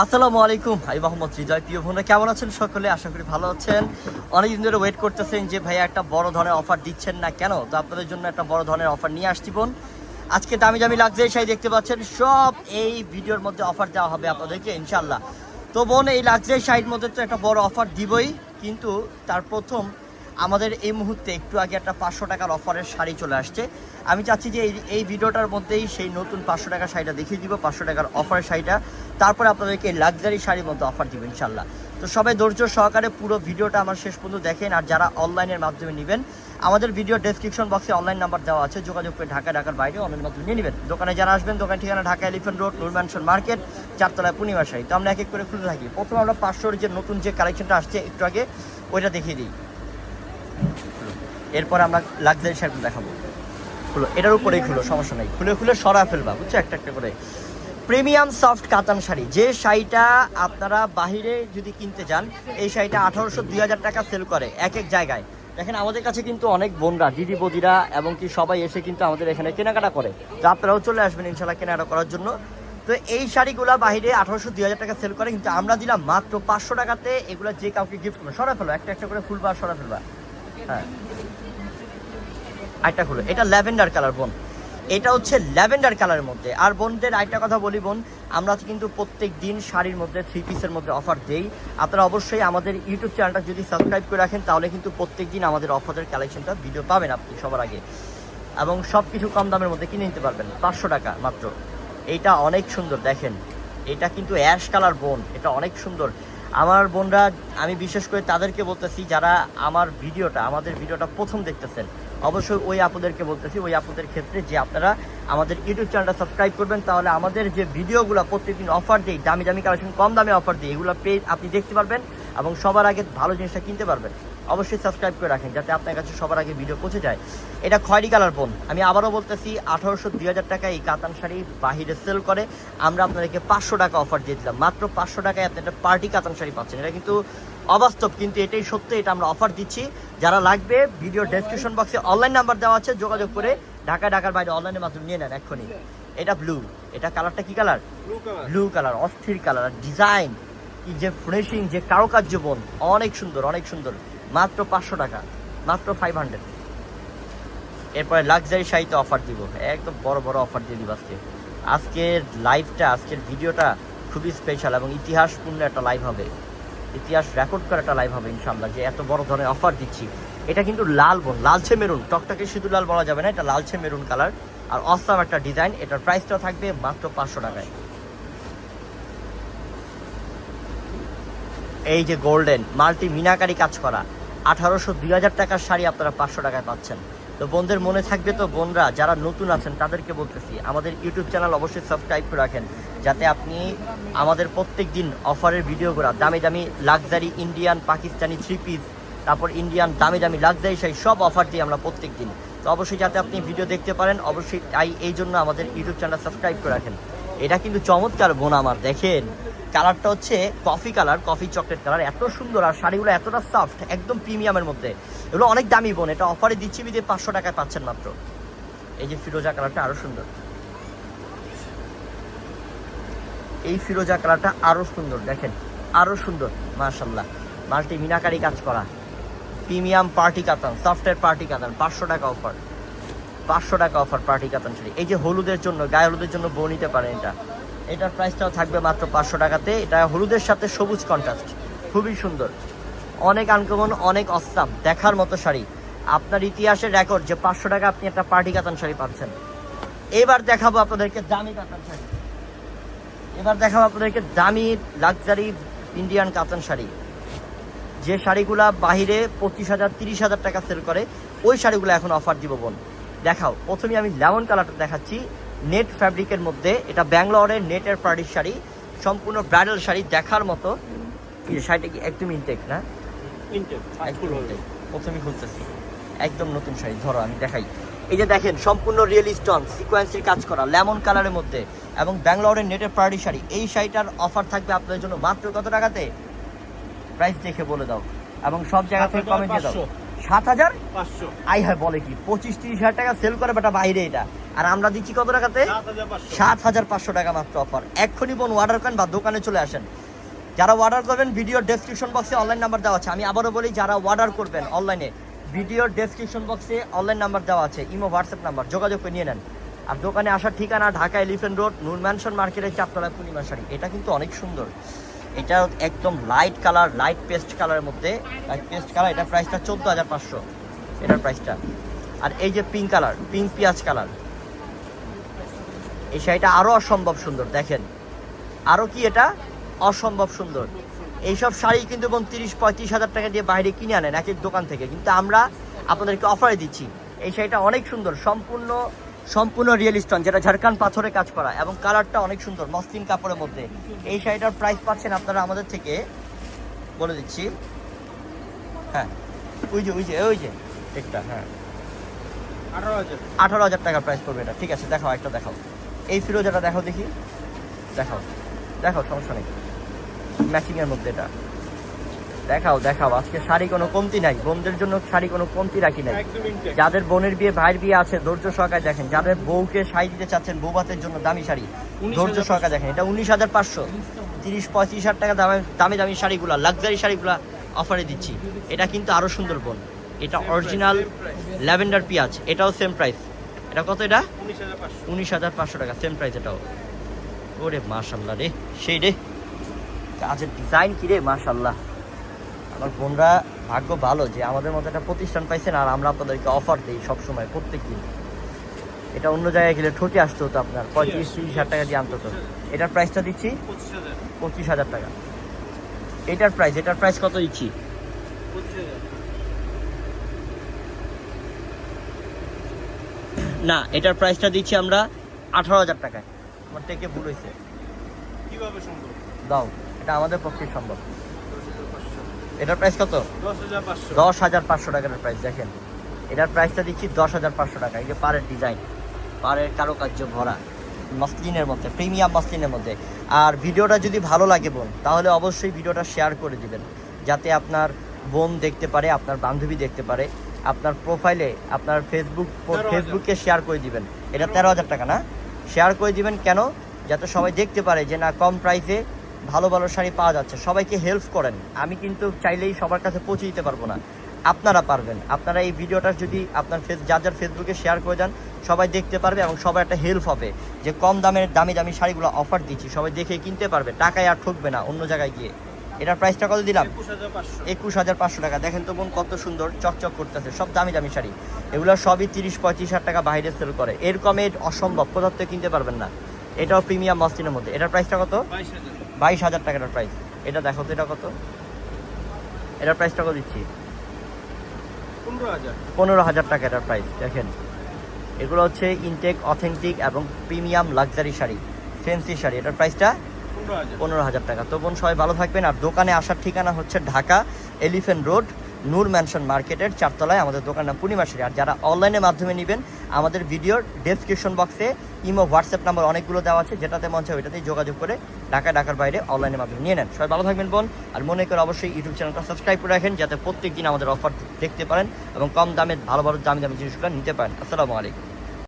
আসসালামু আলাইকুম, ভাই মোহাম্মদ হৃদয় প্রিয় বোনরা, কেমন আছেন সকলে? আশা করি ভালো আছেন। অনেকদিন ধরে ওয়েট করতেছেন যে ভাইয়া একটা বড় ধরনের অফার দিচ্ছেন না কেন? তো আপনাদের জন্য একটা বড় ধরনের অফার নিয়ে আসছি বোন। আজকে দামি দামি লাক্সারি শাড়ি দেখতে পাচ্ছেন। সব এই ভিডিওর মধ্যে অফার দেওয়া হবে আপনাদেরকে ইনশাল্লাহ তো বোন, এই লাক্সারি শাড়ির মধ্যে তো একটা বড় অফার দিবই, কিন্তু তার প্রথম আমাদের এই মুহূর্তে একটু আগে একটা পাঁচশো টাকার অফারের শাড়ি চলে আসছে। আমি চাচ্ছি যে এই এই ভিডিওটার মধ্যেই সেই নতুন পাঁচশো টাকার শাড়িটা দেখিয়ে দিব, পাঁচশো টাকার অফারের শাড়িটা। তারপরে আপনাদেরকে লাক্সারি শাড়ির মতো অফার দিব ইনশাল্লাহ তো সবাই ধৈর্য সহকারে পুরো ভিডিওটা আমার শেষ পর্যন্ত দেখেন আর যারা অনলাইনের মাধ্যমে নেবেন, আমাদের ভিডিও ডেসক্রিপশন বক্সে অনলাইন নাম্বার দেওয়া আছে, যোগাযোগ করে ঢাকা ঢাকার বাইরে অনলাইন মাধ্যমে নিয়ে নেবেন। দোকানে যারা আসবেন, দোকান ঠিকানা Dhaka elephant road Nur Mansion market চারতলায় Purnima sari. তো আমরা এক এক করে খুলে থাকি প্রথমে আমরা পাঁচশোর যে নতুন যে কালেকশনটা আসছে, একটু আগে ওইটা দেখিয়ে দিই। এরপর আমরা লাক্সারি শাড়ি দেখাবো। খুলো, এটার উপরেই খুলো, সমস্যা নেই। খুলে খুলে সরা ফেলবা, বুঝছ? একটা একটা করে। প্রিমিয়াম সফট কাতান শাড়ি। যে শাড়িটা আপনারা বাহিরে যদি কিনতে যান, এই শাড়িটা আঠারোশো দুই হাজার টাকা সেল করে এক এক জায়গায়। দেখেন, আমাদের কাছে কিন্তু অনেক বোনরা, দিদি বদিরা এবং কি সবাই এসে কিন্তু আমাদের এখানে কেনাকাটা করে। তো আপনারাও চলে আসবেন ইনশাল্লাহ কেনাকাটা করার জন্য। তো এই শাড়িগুলা বাহিরে আঠারোশো দুই হাজার টাকা সেল করে, কিন্তু আমরা দিলাম মাত্র পাঁচশো টাকাতে এগুলো যে কাউকে গিফট করবে সরা ফেলো, একটা একটা করে ফুলবা সরা ফেলবা। হ্যাঁ। আরেকটা খুলো, এটা ল্যাভেন্ডার কালার বোন। এটা হচ্ছে ল্যাভেন্ডার কালারের মধ্যে। আর বোনদের আরেকটা কথা বলি বোন, আমরা কিন্তু প্রত্যেক দিন শাড়ির মধ্যে থ্রি পিসের মধ্যে অফার দেই। আপনারা অবশ্যই আমাদের ইউটিউব চ্যানেলটা যদি সাবস্ক্রাইব করে রাখেন, তাহলে কিন্তু প্রত্যেক দিন আমাদের অফারের কালেকশনটা ভিডিও পাবেন আপনি সবার আগে। এবং সব কিছু কম দামের মধ্যে কিনে নিতে পারবেন, পাঁচশো টাকা মাত্র। এইটা অনেক সুন্দর, দেখেন। এটা কিন্তু অ্যাশ কালার বোন, এটা অনেক সুন্দর। আমার বোনরা, আমি বিশেষ করে তাদেরকে বলতেছি, যারা আমার ভিডিওটা, আমাদের ভিডিওটা প্রথম দেখতেছেন অবশ্যই ওই আপুদেরকে বলতেছি, ওই আপুদের ক্ষেত্রে যে আপনারা আমাদের ইউটিউব চ্যানেলটা সাবস্ক্রাইব করবেন, তাহলে আমাদের যে ভিডিওগুলো প্রত্যেকদিন অফার দিই, দামি দামি কালেকশন কম দামে অফার দিই, এগুলো পেয়ে আপনি দেখতে পারবেন এবং সবার আগে ভালো জিনিসটা কিনতে পারবেন। অবশ্যই সাবস্ক্রাইব করে রাখেন যাতে আপনার কাছে সবার আগে ভিডিও পৌঁছে যায়। এটা খয়েরি কালার বোন আমি আবারও বলতেছি আঠারোশো দুই হাজার টাকা এই কাতান শাড়ি বাহিরে সেল করে। আমরা আপনাদেরকে পাঁচশো টাকা অফার দিয়ে দিলাম। মাত্র পাঁচশো টাকায় আপনি একটা পার্টি কাতান শাড়ি পাচ্ছেন। এটা কিন্তু অবাস্তব কিন্তু এটাই সত্য এটা আমরা অফার দিচ্ছি। যারা লাগবে ভিডিও ডেসক্রিপশন বক্সে অনলাইন নাম্বার দেওয়া আছে যোগাযোগ করে ঢাকা ঢাকার বাইরে অনলাইনের মাধ্যমে নিয়ে নেন এক্ষুনি। এটা ব্লু এটা কালারটা কি কালার? Blue colour. অস্থির কালার। ডিজাইন কি যে ফ্রেশিং যে কারুকার্য বোন অনেক সুন্দর অনেক সুন্দর। মাত্র পাঁচশো টাকা, মাত্র ফাইভ হান্ড্রেড এরপরে লাক্সারি শাড়িতে অফার দিব। একদম বড় বড় অফার দিয়ে দিব আজকে। আজকের লাইভটা আজকের ভিডিওটা খুবই স্পেশাল এবং ইতিহাসপূর্ণ একটা লাইভ হবে। ইতিহাস রেকর্ড করা একটা লাইভ হবে ইনশাল্লাহ যে এত বড় ধরনের অফার দিচ্ছি। এটা কিন্তু লাল বোন, লালচে মেরুন টকটকে শুধু লাল বলা যাবে না, এটা লালচে মেরুন কালার আর অস্তাব একটা ডিজাইন এটার প্রাইসটাও থাকবে মাত্র পাঁচশো টাকায়। এই যে গোল্ডেন মাল্টি মিনাকারি কাজ করা। আঠারোশো দুই হাজার টাকার শাড়ি আপনারা পাঁচশো টাকায় পাচ্ছেন। তো বোনদের মনে থাকবে তো, বোনরা যারা নতুন আছেন তাদেরকে বলতেছি, আমাদের ইউটিউব চ্যানেল অবশ্যই সাবস্ক্রাইব করে রাখেন, যাতে আপনি আমাদের প্রত্যেক দিন অফারের ভিডিওগুলো, দামি দামি luxury Indian, Pakistani three piece তারপর ইন্ডিয়ান দামি দামি লাক্সারি শাড়ি সব অফার দিই আমরা প্রত্যেক দিন তো অবশ্যই যাতে আপনি ভিডিও দেখতে পারেন, অবশ্যই তাই এই জন্য আমাদের ইউটিউব চ্যানেল সাবস্ক্রাইব করে রাখেন। এটা কিন্তু চমৎকার বোন আমার দেখেন। কালারটা হচ্ছে coffee colour, coffee chocolate colour, এত সুন্দর আর শাড়িগুলো এতটা সফট একদম প্রিমিয়ামের মধ্যে। এগুলো অনেক দামি বোন, এটা অফারে দিচ্ছি বিদে পাঁচশো টাকায় পাচ্ছেন মাত্র। এই যে ফিরোজা কালারটা আরও সুন্দর। এই ফিরোজা কালারটা আরও সুন্দর, দেখেন, আরও সুন্দর মাশাল্লাহ মাল্টি মিনাকারি কাজ করা। প্রিমিয়াম পার্টি কাতান সফটের পার্টি কাতান, পাঁচশো টাকা অফার পাঁচশো টাকা অফার পার্টি কাতান শাড়ি এই যে হলুদের জন্য, গায়ে হলুদের জন্য বউ নিতে পারেন এটা। এটার প্রাইসটাও থাকবে মাত্র পাঁচশো টাকাতে। এটা হলুদের সাথে সবুজ কন্ট্রাস্ট খুবই সুন্দর। অনেক আনকমন অনেক অস্তাম দেখার মতো শাড়ি। আপনার ইতিহাসের রেকর্ড যে পাঁচশো টাকা আপনি একটা পার্টি কাতান শাড়ি পাচ্ছেন। এবার দেখাবো আপনাদেরকে দামি কাতান শাড়ি এবার দেখাবো আপনাদেরকে দামি লাক্সারি ইন্ডিয়ান কাতান শাড়ি যে শাড়িগুলা বাহিরে পঁচিশ হাজার, তিরিশ হাজার টাকা সেল করে, ওই শাড়িগুলো এখন অফার দিব বোন। দেখাও। প্রথমে আমি লেমন কালারটা দেখাচ্ছি। নেট ফ্যাব্রিকের মধ্যে এটা ব্যাঙ্গালোরের নেটের পার্টির শাড়ি সম্পূর্ণ ব্রাইডাল শাড়ি দেখার মতো। এই শাড়িটা কি একদম ইনটেক না? প্রথমে খুলতেছি। একদম নতুন শাড়ি ধরো আমি দেখাই। এই যে দেখেন সম্পূর্ণ রিয়েল স্টোন সিকোয়েন্সের কাজ করা লেমন কালারের মধ্যে। এবং ব্যাঙ্গালোরের নেটের পার্টি শাড়ি। এই শাড়িটার অফার থাকবে আপনাদের জন্য মাত্র কত টাকাতে? প্রাইস দেখে বলে দাও। এবং সব জায়গা থেকে কমেন্ট দিয়ে দাও। সাত হাজার? পাঁচশো। আই হয় বলে কি? পঁচিশ তিরিশ হাজার টাকা সেল করে বেটা বাইরে এটা। আর আমরা দিচ্ছি কত টাকাতে? সাত হাজার পাঁচশো। টাকা মাত্র অফার এক্ষুনি বোন অর্ডার করেন বা দোকানে চলে আসেন। যারা অর্ডার করবেন ভিডিওর ডেসক্রিপশন বক্সে অনলাইন নাম্বার দেওয়া আছে। আমি আবারও বলি যারা অর্ডার করবেন অনলাইনে ভিডিওর ডেসক্রিপশন বক্সে অনলাইন নাম্বার দেওয়া আছে। ইমো হোয়াটসঅ্যাপ নাম্বার যোগাযোগ করে নিয়ে নেন। আর দোকানে আসার ঠিকানা Dhaka elephant road Noor mansion মার্কেটের চারতলা পূর্ণিমা শাড়ি। এটা কিন্তু অনেক সুন্দর। এটা একদম লাইট কালার লাইট পেস্ট কালারের মধ্যে লাইট পেস্ট কালার এটা প্রাইসটা চোদ্দ হাজার পাঁচশো। এটার প্রাইসটা আর এই যে পিঙ্ক কালার পিঙ্ক পিঁয়াজ কালার এই শাড়িটা আরও অসম্ভব সুন্দর, দেখেন। আরও কি এটা? অসম্ভব সুন্দর। এইসব শাড়ি কিন্তু এবং তিরিশ, পঁয়ত্রিশ হাজার টাকা দিয়ে বাইরে কিনে আনেন এক এক দোকান থেকে। কিন্তু আমরা আপনাদেরকে অফারে দিচ্ছি। এই শাড়িটা অনেক সুন্দর, সম্পূর্ণ সম্পূর্ণ রিয়েল স্টোন যেটা ঝাড়খান পাথরে কাজ করা এবং কালারটা অনেক সুন্দর মসলিন কাপড়ের মধ্যে। এই শাড়িটার প্রাইস পাচ্ছেন আপনারা আমাদের থেকে বলে দিচ্ছি। হ্যাঁ ওই যে ওই যে ওই যে একটা হ্যাঁ। আঠারো হাজার। আঠারো হাজার টাকার প্রাইস পড়বে এটা ঠিক আছে দেখাও একটা দেখাও। এই ফিরোজাটা দেখাও দেখি দেখাও দেখাও সমস্যা নেই। ম্যাচিংয়ের মধ্যে এটা। দেখাও দেখাও আজকে শাড়ি কোনো কমতি নাই বোনদের জন্য শাড়ি কোনো কমতি রাখি নাই। যাদের বোনের বিয়ে ভাইয়ের বিয়ে আছে ধৈর্য সহকারে দেখেন যাদের বউকে শাড়ি দিতে চাচ্ছেন বৌভাতের জন্য দামি শাড়ি ধৈর্য সহকারে দেখেন এটা উনিশ হাজার পাঁচশো। তিরিশ পঁয়ত্রিশ হাজার টাকা দামে দামি দামি শাড়িগুলো লাক্সারি শাড়িগুলো অফারে দিচ্ছি। এটা কিন্তু আরও সুন্দর বোন। এটা অরিজিনাল ল্যাভেন্ডার পেঁয়াজ এটাও সেম প্রাইস এটা কত এটা? উনিশ হাজার পাঁচশো। উনিশ হাজার পাঁচশো টাকা সেম প্রাইস এটাও। ওরে মাশাল্লাহ রে সেই রে। কাজের ডিজাইন কি রে মাশাল্লাহ আমার বোনরা ভাগ্য ভালো যে আমাদের মতো একটা প্রতিষ্ঠান পাইছেন আর আমরা আপনাদেরকে অফার দিই সবসময় প্রত্যেক দিন এটা অন্য জায়গায় গেলে ঠকে আসতে হতো আপনার। পঁয়ত্রিশ তিরিশ হাজার টাকা দিয়ে আনতে হতো। এটার প্রাইসটা দিচ্ছি পঁচিশ হাজার টাকা। এটার প্রাইস এটার প্রাইস কত দিচ্ছি? না এটার প্রাইসটা দিচ্ছি আমরা আঠারো হাজার টাকায়। আমার টেকে ভুল হয়েছে। কীভাবে সম্ভব? দাও এটা আমাদের পক্ষে সম্ভব। এটার প্রাইস কত? দশ হাজার পাঁচশো। টাকার প্রাইস দেখেন। এটার প্রাইসটা দিচ্ছি দশ হাজার পাঁচশো টাকা। এই যে পাড়ের ডিজাইন পাড়ের কারুকার্য ভরা মসলিনের মধ্যে প্রিমিয়াম মসলিনের মধ্যে। আর ভিডিওটা যদি ভালো লাগে বোন তাহলে অবশ্যই ভিডিওটা শেয়ার করে দিবেন। যাতে আপনার বোন দেখতে পারে আপনার বান্ধবী দেখতে পারে আপনার প্রোফাইলে আপনার ফেসবুক। ফেসবুকে শেয়ার করে দিবেন। এটা তেরো হাজার টাকা না? শেয়ার করে দিবেন কেন? যাতে সবাই দেখতে পারে যে না কম প্রাইসে ভালো ভালো শাড়ি পাওয়া যাচ্ছে। সবাইকে হেল্প করেন। আমি কিন্তু চাইলেই সবার কাছে পৌঁছে দিতে পারব না। আপনারা পারবেন। আপনারা এই ভিডিওটা যদি আপনার ফেস যার যার ফেসবুকে শেয়ার করে যান সবাই দেখতে পারবে এবং সবার একটা হেল্প হবে। যে কম দামের দামি দামি শাড়িগুলো অফার দিচ্ছি সবাই দেখে কিনতে পারবে। টাকায় আর ঠকবে না অন্য জায়গায় গিয়ে। এটার প্রাইসটা কত দিলাম? একুশ হাজার পাঁচশো। টাকা। দেখেন তো বোন কত সুন্দর চকচক করতেছে। সব দামি দামি শাড়ি। এগুলো সবই তিরিশ পঁয়ত্রিশ হাজার টাকা বাইরে সেল করে। এর কমে অসম্ভব। কোথাও থেকে কিনতে পারবেন না? এটাও প্রিমিয়াম মসলিনের মধ্যে। এটার প্রাইসটা কত? বাইশ হাজার। হাজার প্রাইস এটা দেখো তো এটা কত? এটার প্রাইসটা কত দিচ্ছি? পনেরো হাজার। টাকা এটার প্রাইস দেখেন। এগুলো হচ্ছে ইনটেক অথেন্টিক এবং premium luxury sari fancy sari. এটার প্রাইসটা পনেরো হাজার। পনেরো হাজার টাকা। তো বোন সবাই ভালো থাকবেন। আর দোকানে আসার ঠিকানা হচ্ছে Dhaka elephant road Noor mansion মার্কেটের চারতলায় আমাদের দোকান নাম পূর্ণিমাশ্রী আর যারা অনলাইনের মাধ্যমে নেবেন, আমাদের ভিডিওর ডেসক্রিপশন বক্সে ইমো, হোয়াটসঅ্যাপ নাম্বার অনেকগুলো দেওয়া আছে, যেটাতে মন চায় ওইটাতেই যোগাযোগ করে ঢাকা ঢাকার বাইরে অনলাইনের মাধ্যমে নিয়ে নেন। সবাই ভালো থাকবেন বোন, আর মনে করে অবশ্যই ইউটিউব চ্যানেলটা সাবস্ক্রাইব করে রাখেন, যাতে প্রত্যেক দিন আমাদের অফার দেখতে পারেন এবং কম দামে ভালো ভালো দামি দামি জিনিসগুলো নিতে পারেন। আসসালামু আলাইকুম।